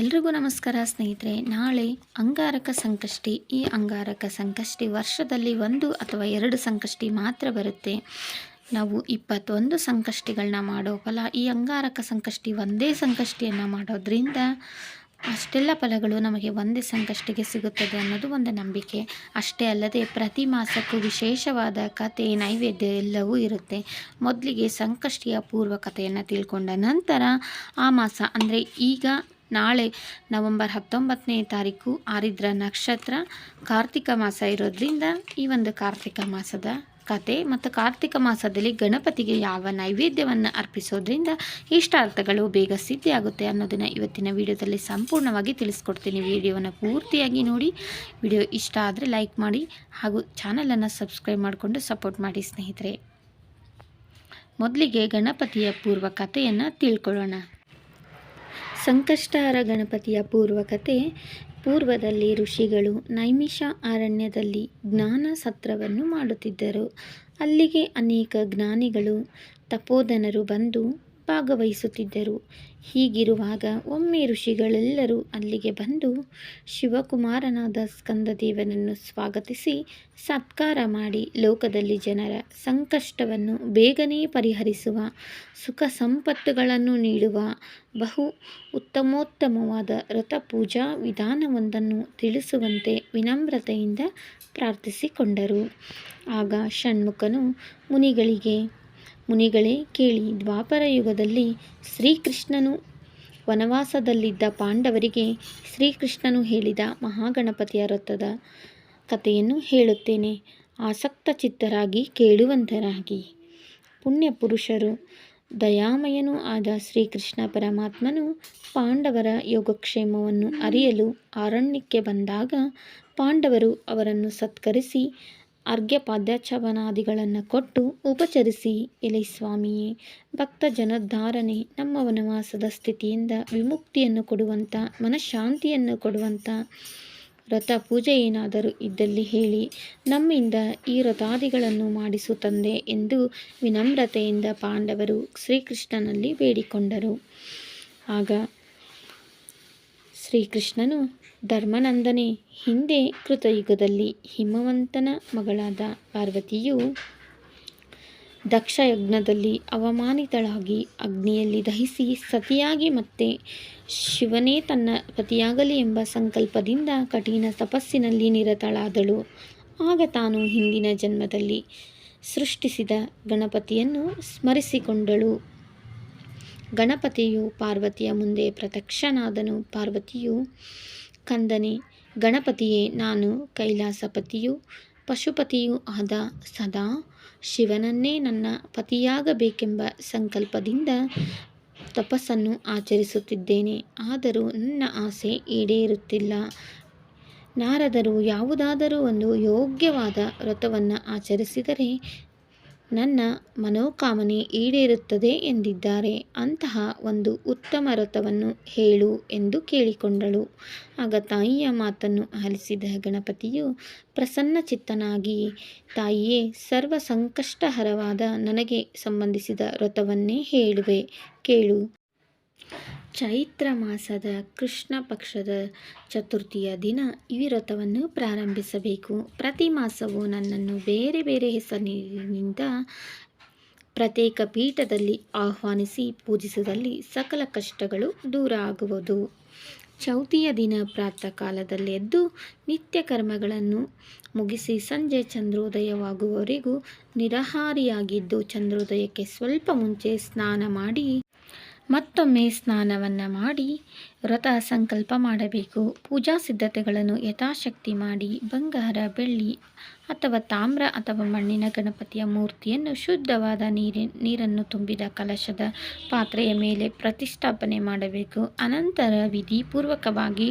ಎಲ್ರಿಗೂ ನಮಸ್ಕಾರ ಸ್ನೇಹಿತರೆ, ನಾಳೆ ಅಂಗಾರಕ ಸಂಕಷ್ಟಿ. ಈ ಅಂಗಾರಕ ಸಂಕಷ್ಟಿ ವರ್ಷದಲ್ಲಿ ಒಂದು ಅಥವಾ ಎರಡು ಸಂಕಷ್ಟಿ ಮಾತ್ರ ಬರುತ್ತೆ. ನಾವು ಇಪ್ಪತ್ತೊಂದು ಸಂಕಷ್ಟಿಗಳನ್ನ ಮಾಡೋ ಫಲ ಈ ಅಂಗಾರಕ ಸಂಕಷ್ಟಿ ಒಂದೇ ಸಂಕಷ್ಟಿಯನ್ನು ಮಾಡೋದ್ರಿಂದ ಅಷ್ಟೆಲ್ಲ ಫಲಗಳು ನಮಗೆ ಒಂದೇ ಸಂಕಷ್ಟಿಗೆ ಸಿಗುತ್ತದೆ ಅನ್ನೋದು ಒಂದು ನಂಬಿಕೆ. ಅಷ್ಟೇ ಅಲ್ಲದೆ ಪ್ರತಿ ಮಾಸಕ್ಕೂ ವಿಶೇಷವಾದ ಕತೆ ನೈವೇದ್ಯ ಎಲ್ಲವೂ ಇರುತ್ತೆ. ಮೊದಲಿಗೆ ಸಂಕಷ್ಟಿಯ ಪೂರ್ವ ಕಥೆಯನ್ನು ತಿಳ್ಕೊಂಡ ನಂತರ ಆ ಮಾಸ, ಅಂದರೆ ಈಗ ನಾಳೆ ನವಂಬರ್ ಹತ್ತೊಂಬತ್ತನೇ ತಾರೀಕು ಆರಿದ್ರ ನಕ್ಷತ್ರ ಕಾರ್ತಿಕ ಮಾಸ ಇರೋದ್ರಿಂದ ಈ ಒಂದು ಕಾರ್ತಿಕ ಮಾಸದ ಕತೆ ಮತ್ತು ಕಾರ್ತಿಕ ಮಾಸದಲ್ಲಿ ಗಣಪತಿಗೆ ಯಾವ ನೈವೇದ್ಯವನ್ನು ಅರ್ಪಿಸೋದ್ರಿಂದ ಇಷ್ಟಾರ್ಥಗಳು ಬೇಗ ಸಿದ್ಧಿಯಾಗುತ್ತೆ ಅನ್ನೋದನ್ನು ಇವತ್ತಿನ ವಿಡಿಯೋದಲ್ಲಿ ಸಂಪೂರ್ಣವಾಗಿ ತಿಳಿಸ್ಕೊಡ್ತೀನಿ. ವಿಡಿಯೋವನ್ನು ಪೂರ್ತಿಯಾಗಿ ನೋಡಿ. ವಿಡಿಯೋ ಇಷ್ಟ ಆದರೆ ಲೈಕ್ ಮಾಡಿ ಹಾಗೂ ಚಾನಲನ್ನು ಸಬ್ಸ್ಕ್ರೈಬ್ ಮಾಡಿಕೊಂಡು ಸಪೋರ್ಟ್ ಮಾಡಿ ಸ್ನೇಹಿತರೆ. ಮೊದಲಿಗೆ ಗಣಪತಿಯ ಪೂರ್ವ ಕಥೆಯನ್ನು ತಿಳ್ಕೊಳ್ಳೋಣ. ಸಂಕಷ್ಟಹರ ಗಣಪತಿಯ ಪೂರ್ವಕತೆ, ಪೂರ್ವದಲ್ಲಿ ಋಷಿಗಳು ನೈಮಿಷ ಅರಣ್ಯದಲ್ಲಿ ಜ್ಞಾನ ಸತ್ರವನ್ನು ಮಾಡುತ್ತಿದ್ದರು. ಅಲ್ಲಿಗೆ ಅನೇಕ ಜ್ಞಾನಿಗಳು, ತಪೋಧನರು ಬಂದು ಭಾಗವಹಿಸುತ್ತಿದ್ದರು. ಹೀಗಿರುವಾಗ ಒಮ್ಮೆ ಋಷಿಗಳೆಲ್ಲರೂ ಅಲ್ಲಿಗೆ ಬಂದು ಶಿವಕುಮಾರನಾದ ಸ್ಕಂದದೇವನನ್ನು ಸ್ವಾಗತಿಸಿ ಸತ್ಕಾರ ಮಾಡಿ ಲೋಕದಲ್ಲಿ ಜನರ ಸಂಕಷ್ಟವನ್ನು ಬೇಗನೆ ಪರಿಹರಿಸುವ, ಸುಖ ಸಂಪತ್ತುಗಳನ್ನು ನೀಡುವ ಬಹು ಉತ್ತಮೋತ್ತಮವಾದ ಪೂಜಾ ವಿಧಾನವೊಂದನ್ನು ತಿಳಿಸುವಂತೆ ವಿನಮ್ರತೆಯಿಂದ ಪ್ರಾರ್ಥಿಸಿಕೊಂಡರು. ಆಗ ಷಣ್ಮುಖನು ಮುನಿಗಳಿಗೆ ಮುನಿಗಳೇ ಕೇಳಿ, ದ್ವಾಪರ ಯುಗದಲ್ಲಿ ಶ್ರೀಕೃಷ್ಣನು ವನವಾಸದಲ್ಲಿದ್ದ ಪಾಂಡವರಿಗೆ ಶ್ರೀಕೃಷ್ಣನು ಹೇಳಿದ ಮಹಾಗಣಪತಿಯ ವ್ರತದ ಕಥೆಯನ್ನು ಹೇಳುತ್ತೇನೆ. ಆಸಕ್ತ ಚಿತ್ತರಾಗಿ ಕೇಳುವಂತರಾಗಿ. ಪುಣ್ಯ ಪುರುಷರು ದಯಾಮಯನೂ ಆದ ಶ್ರೀಕೃಷ್ಣ ಪರಮಾತ್ಮನು ಪಾಂಡವರ ಯೋಗಕ್ಷೇಮವನ್ನು ಅರಿಯಲು ಅರಣ್ಯಕ್ಕೆ ಬಂದಾಗ ಪಾಂಡವರು ಅವರನ್ನು ಸತ್ಕರಿಸಿ ಅರ್ಘ್ಯಪಾದ್ಯಾಚವನಾದಿಗಳನ್ನು ಕೊಟ್ಟು ಉಪಚರಿಸಿ. ಎಲೆ ಸ್ವಾಮಿಯೇ ಭಕ್ತ ಜನಧಾರಣೆ ನಮ್ಮ ವನವಾಸದ ಸ್ಥಿತಿಯಿಂದ ವಿಮುಕ್ತಿಯನ್ನು ಕೊಡುವಂಥ, ಮನಃಶಾಂತಿಯನ್ನು ಕೊಡುವಂಥ ರಥ ಪೂಜೆ ಏನಾದರೂ ಇದ್ದಲ್ಲಿ ಹೇಳಿ, ನಮ್ಮಿಂದ ಈ ವ್ರತಾದಿಗಳನ್ನು ಮಾಡಿಸು ತಂದೆ ಎಂದು ವಿನಮ್ರತೆಯಿಂದ ಪಾಂಡವರು ಶ್ರೀಕೃಷ್ಣನಲ್ಲಿ ಬೇಡಿಕೊಂಡರು. ಆಗ ಶ್ರೀಕೃಷ್ಣನು ಧರ್ಮನಂದನೆ ಹಿಂದೆ ಕೃತಯುಗದಲ್ಲಿ ಹಿಮವಂತನ ಮಗಳಾದ ಪಾರ್ವತಿಯು ದಕ್ಷಯಜ್ಞದಲ್ಲಿ ಅವಮಾನಿತಳಾಗಿ ಅಗ್ನಿಯಲ್ಲಿ ದಹಿಸಿ ಸತಿಯಾಗಿ ಮತ್ತೆ ಶಿವನೇ ತನ್ನ ಪತಿಯಾಗಲಿ ಎಂಬ ಸಂಕಲ್ಪದಿಂದ ಕಠಿಣ ತಪಸ್ಸಿನಲ್ಲಿ ನಿರತಳಾದಳು. ಆಗ ತಾನು ಹಿಂದಿನ ಜನ್ಮದಲ್ಲಿ ಸೃಷ್ಟಿಸಿದ ಗಣಪತಿಯನ್ನು ಸ್ಮರಿಸಿಕೊಂಡಳು. ಗಣಪತಿಯು ಪಾರ್ವತಿಯ ಮುಂದೆ ಪ್ರತ್ಯಕ್ಷನಾದನು. ಪಾರ್ವತಿಯು ಕಂದನೆ. ಗಣಪತಿಯೇ, ನಾನು ಕೈಲಾಸಪತಿಯು ಪಶುಪತಿಯೂ ಆದ ಸದಾ ಶಿವನನ್ನೇ ನನ್ನ ಪತಿಯಾಗಬೇಕೆಂಬ ಸಂಕಲ್ಪದಿಂದ ತಪಸ್ಸನ್ನು ಆಚರಿಸುತ್ತಿದ್ದೇನೆ. ಆದರೂ ನನ್ನ ಆಸೆ ಈಡೇರುತ್ತಿಲ್ಲ. ನಾರದರು ಯಾವುದಾದರೂ ಒಂದು ಯೋಗ್ಯವಾದ ವ್ರತವನ್ನು ಆಚರಿಸಿದರೆ ನನ್ನ ಮನೋಕಾಮನೆ ಈಡೇರುತ್ತದೆ ಎಂದಿದ್ದಾರೆ. ಅಂತಹ ಒಂದು ಉತ್ತಮ ವ್ರತವನ್ನು ಹೇಳು ಎಂದು ಕೇಳಿಕೊಂಡಳು. ಆಗ ತಾಯಿಯ ಮಾತನ್ನು ಆಲಿಸಿದ ಗಣಪತಿಯು ಪ್ರಸನ್ನಚಿತ್ತನಾಗಿ ತಾಯಿಯೇ ಸರ್ವ ಸಂಕಷ್ಟಹರವಾದ ನನಗೆ ಸಂಬಂಧಿಸಿದ ವ್ರತವನ್ನೇ ಹೇಳುವೆ, ಕೇಳು. ಚೈತ್ರ ಮಾಸದ ಕೃಷ್ಣ ಪಕ್ಷದ ಚತುರ್ಥಿಯ ದಿನ ಈ ವ್ರತವನ್ನು ಪ್ರಾರಂಭಿಸಬೇಕು. ಪ್ರತಿ ಮಾಸವು ನನ್ನನ್ನು ಬೇರೆ ಬೇರೆ ಹೆಸರಿನಿಂದ ಪ್ರತ್ಯೇಕ ಪೀಠದಲ್ಲಿ ಆಹ್ವಾನಿಸಿ ಪೂಜಿಸಿದಲ್ಲಿ ಸಕಲ ಕಷ್ಟಗಳು ದೂರ ಆಗುವುದು. ಚೌತಿಯ ದಿನ ಪ್ರಾತಃ ಕಾಲದಲ್ಲಿ ಎದ್ದು ನಿತ್ಯ ಕರ್ಮಗಳನ್ನು ಮುಗಿಸಿ ಸಂಜೆ ಚಂದ್ರೋದಯವಾಗುವವರೆಗೂ ನಿರಾಹಾರಿಯಾಗಿದ್ದು ಚಂದ್ರೋದಯಕ್ಕೆ ಸ್ವಲ್ಪ ಮುಂಚೆ ಸ್ನಾನ ಮಾಡಿ ಮತ್ತೊಮ್ಮೆ ಸ್ನಾನವನ್ನು ಮಾಡಿ ವ್ರತ ಸಂಕಲ್ಪ ಮಾಡಬೇಕು. ಪೂಜಾ ಸಿದ್ಧತೆಗಳನ್ನು ಯಥಾಶಕ್ತಿ ಮಾಡಿ ಬಂಗಾರ ಬೆಳ್ಳಿ ಅಥವಾ ತಾಮ್ರ ಅಥವಾ ಮಣ್ಣಿನ ಗಣಪತಿಯ ಮೂರ್ತಿಯನ್ನು ಶುದ್ಧವಾದ ನೀರಿ ನೀರನ್ನು ತುಂಬಿದ ಕಲಶದ ಪಾತ್ರೆಯ ಮೇಲೆ ಪ್ರತಿಷ್ಠಾಪನೆ ಮಾಡಬೇಕು. ಅನಂತರ ವಿಧಿಪೂರ್ವಕವಾಗಿ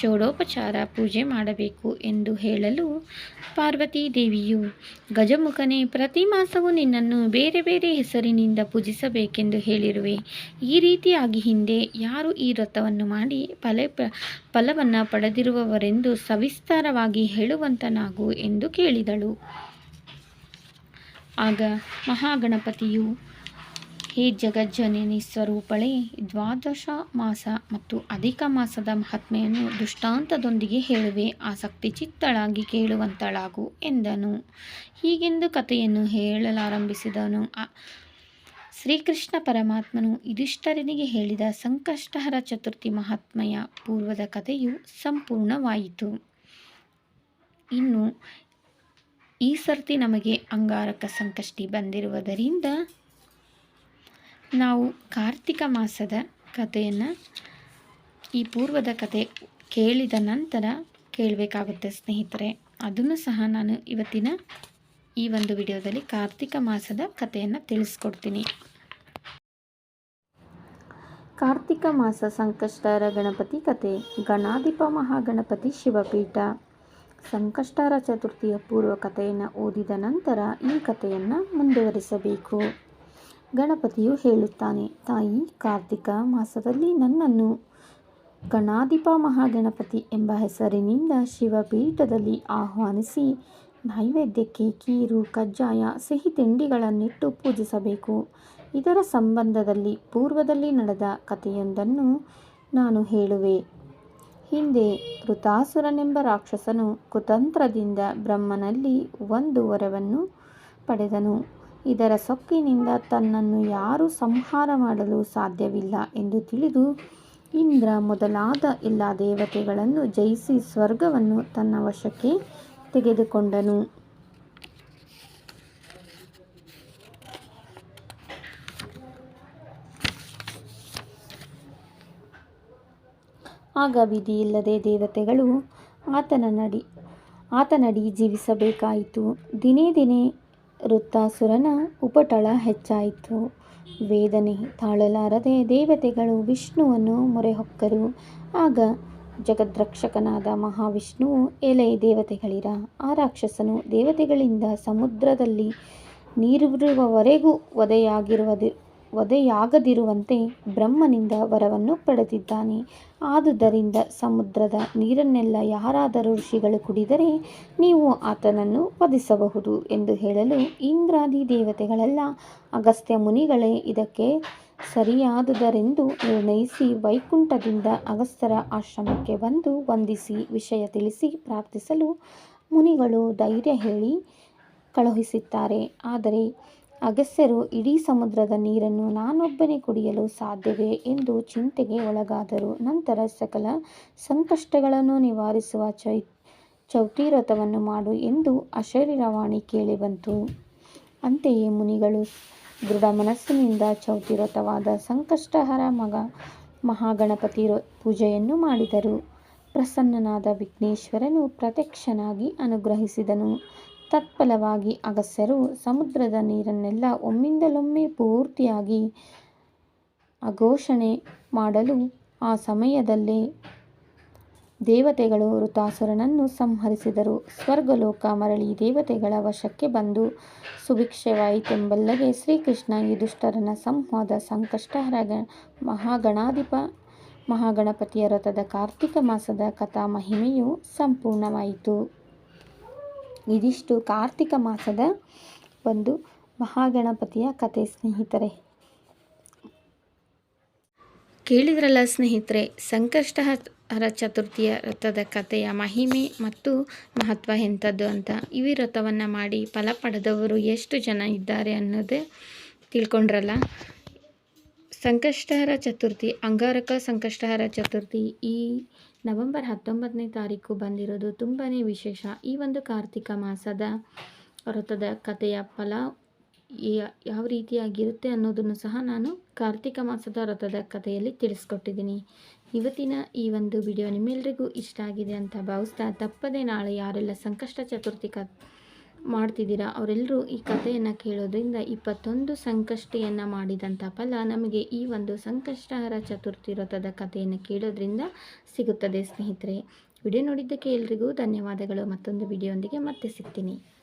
ಷೋಡೋಪಚಾರ ಪೂಜೆ ಮಾಡಬೇಕು ಎಂದು ಹೇಳಲು ಪಾರ್ವತೀ ದೇವಿಯು ಗಜಮುಖನೇ, ಪ್ರತಿ ಮಾಸವೂ ನಿನ್ನನ್ನು ಬೇರೆ ಬೇರೆ ಹೆಸರಿನಿಂದ ಪೂಜಿಸಬೇಕೆಂದು ಹೇಳಿರುವೆ. ಈ ರೀತಿಯಾಗಿ ಹಿಂದೆ ಯಾರು ಈ ವ್ರತವನ್ನು ಮಾಡಿ ಫಲ ಫಲವನ್ನು ಪಡೆದಿರುವವರೆಂದು ಸವಿಸ್ತಾರವಾಗಿ ಹೇಳುವಂತನಾಗು ಎಂದು ಕೇಳಿದಳು. ಆಗ ಮಹಾಗಣಪತಿಯು, ಹೇ ಜಗಜ್ಜನನಿ ಸ್ವರೂಪಳೆ, ದ್ವಾದಶ ಮಾಸ ಮತ್ತು ಅಧಿಕ ಮಾಸದ ಮಹಾತ್ಮೆಯನ್ನು ದುಷ್ಟಾಂತದೊಂದಿಗೆ ಹೇಳುವೆ, ಆಸಕ್ತಿ ಚಿತ್ತಳಾಗಿ ಕೇಳುವಂತಳಾಗು ಎಂದನು. ಹೀಗೆಂದು ಕಥೆಯನ್ನು ಹೇಳಲಾರಂಭಿಸಿದನು. ಶ್ರೀಕೃಷ್ಣ ಪರಮಾತ್ಮನು ಯುಧಿಷ್ಠರನಿಗೆ ಹೇಳಿದ ಸಂಕಷ್ಟಹರ ಚತುರ್ಥಿ ಮಹಾತ್ಮೆಯ ಪೂರ್ವದ ಕಥೆಯು ಸಂಪೂರ್ಣವಾಯಿತು. ಇನ್ನು, ಈ ಸರ್ತಿ ನಮಗೆ ಅಂಗಾರಕ ಸಂಕಷ್ಟಿ ಬಂದಿರುವುದರಿಂದ ನಾವು ಕಾರ್ತಿಕ ಮಾಸದ ಕಥೆಯನ್ನು ಈ ಪೂರ್ವದ ಕತೆ ಕೇಳಿದ ನಂತರ ಕೇಳಬೇಕಾಗುತ್ತೆ ಸ್ನೇಹಿತರೆ. ಅದನ್ನು ಸಹ ನಾನು ಇವತ್ತಿನ ಈ ಒಂದು ವಿಡಿಯೋದಲ್ಲಿ ಕಾರ್ತಿಕ ಮಾಸದ ಕಥೆಯನ್ನು ತಿಳಿಸ್ಕೊಡ್ತೀನಿ. ಕಾರ್ತಿಕ ಮಾಸ ಸಂಕಷ್ಟರ ಗಣಪತಿ ಕತೆ, ಗಣಾಧಿಪ ಮಹಾಗಣಪತಿ ಶಿವಪೀಠ. ಸಂಕಷ್ಟರ ಚತುರ್ಥಿಯ ಪೂರ್ವ ಕಥೆಯನ್ನು ಓದಿದ ನಂತರ ಈ ಕಥೆಯನ್ನು ಮುಂದುವರಿಸಬೇಕು. ಗಣಪತಿಯು ಹೇಳುತ್ತಾನೆ, ತಾಯಿ, ಕಾರ್ತಿಕ ಮಾಸದಲ್ಲಿ ನನ್ನನ್ನು ಗಣಾಧಿಪ ಮಹಾಗಣಪತಿ ಎಂಬ ಹೆಸರಿನಿಂದ ಶಿವಪೀಠದಲ್ಲಿ ಆಹ್ವಾನಿಸಿ ನೈವೇದ್ಯಕ್ಕೆ ಕೀರು, ಕಜ್ಜಾಯ, ಸಿಹಿ ತಿಂಡಿಗಳನ್ನಿಟ್ಟು ಪೂಜಿಸಬೇಕು. ಇದರ ಸಂಬಂಧದಲ್ಲಿ ಪೂರ್ವದಲ್ಲಿ ನಡೆದ ಕಥೆಯೊಂದನ್ನು ನಾನು ಹೇಳುವೆ. ಹಿಂದೆ ಋತಾಸುರನೆಂಬ ರಾಕ್ಷಸನು ಕುತಂತ್ರದಿಂದ ಬ್ರಹ್ಮನಲ್ಲಿ ಒಂದು ವರವನ್ನು ಪಡೆದನು. ಇದರ ಸೊಕ್ಕಿನಿಂದ ತನ್ನನ್ನು ಯಾರೂ ಸಂಹಾರ ಮಾಡಲು ಸಾಧ್ಯವಿಲ್ಲ ಎಂದು ತಿಳಿದು ಇಂದ್ರ ಮೊದಲಾದ ಎಲ್ಲ ದೇವತೆಗಳನ್ನು ಜಯಿಸಿ ಸ್ವರ್ಗವನ್ನು ತನ್ನ ವಶಕ್ಕೆ ತೆಗೆದುಕೊಂಡನು. ಆಗ ವಿಧಿಯಿಲ್ಲದೆ ದೇವತೆಗಳು ಆತನ ನಡಿ, ಆತನಡಿ ಜೀವಿಸಬೇಕಾಯಿತು. ದಿನೇ ದಿನೇ ವೃತ್ತಾಸುರನ ಉಪಟಳ ಹೆಚ್ಚಾಯಿತು. ವೇದನೆ ತಾಳಲಾರದೆ ದೇವತೆಗಳು ವಿಷ್ಣುವನ್ನು ಮೊರೆಹೊಕ್ಕರು. ಆಗ ಜಗದ್ರಕ್ಷಕನಾದ ಮಹಾವಿಷ್ಣುವು ಎಲೆ ದೇವತೆಗಳಿರ, ಆ ರಾಕ್ಷಸನು ದೇವತೆಗಳಿಂದ ಸಮುದ್ರದಲ್ಲಿ ನೀರಿರುವವರೆಗೂ ವಧೆಯಾಗಿರುವುದು ವಧೆಯಾಗದಿರುವಂತೆ ಬ್ರಹ್ಮನಿಂದ ವರವನ್ನು ಪಡೆದಿದ್ದಾನೆ. ಆದುದರಿಂದ ಸಮುದ್ರದ ನೀರನ್ನೆಲ್ಲ ಯಾರಾದರೂ ಋಷಿಗಳು ಕುಡಿದರೆ ನೀವು ಆತನನ್ನು ವಧಿಸಬಹುದು ಎಂದು ಹೇಳಲು ಇಂದ್ರಾದಿ ದೇವತೆಗಳೆಲ್ಲ, ಅಗಸ್ತ್ಯ ಮುನಿಗಳೇ ಇದಕ್ಕೆ ಸರಿಯಾದುದರೆಂದು ನಿರ್ಣಯಿಸಿ ವೈಕುಂಠದಿಂದ ಅಗಸ್ತ್ಯರ ಆಶ್ರಮಕ್ಕೆ ಬಂದು ವಂದಿಸಿ ವಿಷಯ ತಿಳಿಸಿ ಪ್ರಾರ್ಥಿಸಲು ಮುನಿಗಳು ಧೈರ್ಯ ಹೇಳಿ ಕಳುಹಿಸುತ್ತಾರೆ ಆದರೆ ಅಗಸ್ತ್ಯರು ಇಡೀ ಸಮುದ್ರದ ನೀರನ್ನು ನಾನೊಬ್ಬನೇ ಕುಡಿಯಲು ಸಾಧ್ಯವೇ ಎಂದು ಚಿಂತೆಗೆ ಒಳಗಾದರು. ನಂತರ ಸಕಲ ಸಂಕಷ್ಟಗಳನ್ನು ನಿವಾರಿಸುವ ಚೈ ಚೌತಿರಥವನ್ನು ಮಾಡು ಎಂದು ಅಶರೀರವಾಣಿ ಕೇಳಿಬಂತು ಅಂತೆಯೇ ಮುನಿಗಳು ದೃಢ ಮನಸ್ಸಿನಿಂದ ಚೌತಿರಥವಾದ ಸಂಕಷ್ಟಹರ ಮಗ ಮಹಾಗಣಪತಿ ಪೂಜೆಯನ್ನು ಮಾಡಿದರು. ಪ್ರಸನ್ನನಾದ ವಿಘ್ನೇಶ್ವರನು ಪ್ರತ್ಯಕ್ಷನಾಗಿ ಅನುಗ್ರಹಿಸಿದನು. ತತ್ಫಲವಾಗಿ ಅಗಸ್ಯರು ಸಮುದ್ರದ ನೀರನ್ನೆಲ್ಲ ಒಮ್ಮಿಂದಲೊಮ್ಮೆ ಪೂರ್ತಿಯಾಗಿ ಅಘೋಷಣೆ ಮಾಡಲು ಆ ಸಮಯದಲ್ಲೇ ದೇವತೆಗಳು ಋತಾಸುರನನ್ನು ಸಂಹರಿಸಿದರು. ಸ್ವರ್ಗಲೋಕ ಮರಳಿ ದೇವತೆಗಳ ವಶಕ್ಕೆ ಬಂದು ಸುಭಿಕ್ಷವಾಯಿತೆಂಬಲ್ಲದೆ ಶ್ರೀಕೃಷ್ಣ ಈ ದುಷ್ಟರನ ಸಂವಾದ ಸಂಕಷ್ಟಹರ ಮಹಾಗಣಾಧಿಪ ಮಹಾಗಣಪತಿಯ ವ್ರತದ ಕಾರ್ತಿಕ ಮಾಸದ ಕಥಾ ಮಹಿಮೆಯು ಸಂಪೂರ್ಣವಾಯಿತು. ಇದಿಷ್ಟು ಕಾರ್ತಿಕ ಮಾಸದ ಒಂದು ಮಹಾಗಣಪತಿಯ ಕತೆ, ಸ್ನೇಹಿತರೆ. ಕೇಳಿದ್ರಲ್ಲ ಸ್ನೇಹಿತರೆ, ಸಂಕಷ್ಟಹರ ಚತುರ್ಥಿಯ ವ್ರತದ ಕಥೆಯ ಮಹಿಮೆ ಮತ್ತು ಮಹತ್ವ ಎಂಥದ್ದು ಅಂತ. ಈ ವ್ರತವನ್ನು ಮಾಡಿ ಫಲ ಪಡೆದವರು ಎಷ್ಟು ಜನ ಇದ್ದಾರೆ ಅನ್ನೋದೇ ತಿಳ್ಕೊಂಡ್ರಲ್ಲ. ಸಂಕಷ್ಟಹರ ಚತುರ್ಥಿ, ಅಂಗಾರಕ ಸಂಕಷ್ಟಹರ ಚತುರ್ಥಿ, ಈ ನವೆಂಬರ್ ಹತ್ತೊಂಬತ್ತನೇ ತಾರೀಕು ಬಂದಿರೋದು ತುಂಬಾ ವಿಶೇಷ. ಈ ಒಂದು ಕಾರ್ತಿಕ ಮಾಸದ ವ್ರತದ ಕಥೆಯ ಫಲ ಯಾವ ರೀತಿಯಾಗಿರುತ್ತೆ ಅನ್ನೋದನ್ನು ಸಹ ನಾನು ಕಾರ್ತಿಕ ಮಾಸದ ವ್ರತದ ಕಥೆಯಲ್ಲಿ ತಿಳಿಸ್ಕೊಟ್ಟಿದ್ದೀನಿ. ಇವತ್ತಿನ ಈ ಒಂದು ವಿಡಿಯೋ ನಿಮ್ಮೆಲ್ಲರಿಗೂ ಇಷ್ಟ ಆಗಿದೆ ಅಂತ ಭಾವಿಸ್ತಾ ತಪ್ಪದೆ ನಾಳೆ ಯಾರೆಲ್ಲ ಸಂಕಷ್ಟ ಚತುರ್ಥಿ ಮಾಡ್ತಿದ್ದೀರಾ? ಅವರೆಲ್ಲರೂ ಈ ಕಥೆಯನ್ನು ಕೇಳೋದ್ರಿಂದ ಇಪ್ಪತ್ತೊಂದು ಸಂಕಷ್ಟಿಯನ್ನು ಮಾಡಿದಂಥ ಫಲ ನಮಗೆ ಈ ಒಂದು ಸಂಕಷ್ಟಹರ ಚತುರ್ಥಿ ವ್ರತದ ಕಥೆಯನ್ನು ಕೇಳೋದ್ರಿಂದ ಸಿಗುತ್ತದೆ ಸ್ನೇಹಿತರೆ. ವಿಡಿಯೋ ನೋಡಿದ್ದಕ್ಕೆ ಎಲ್ರಿಗೂ ಧನ್ಯವಾದಗಳು. ಮತ್ತೊಂದು ವಿಡಿಯೋಂದಿಗೆ ಮತ್ತೆ ಸಿಗ್ತೀನಿ.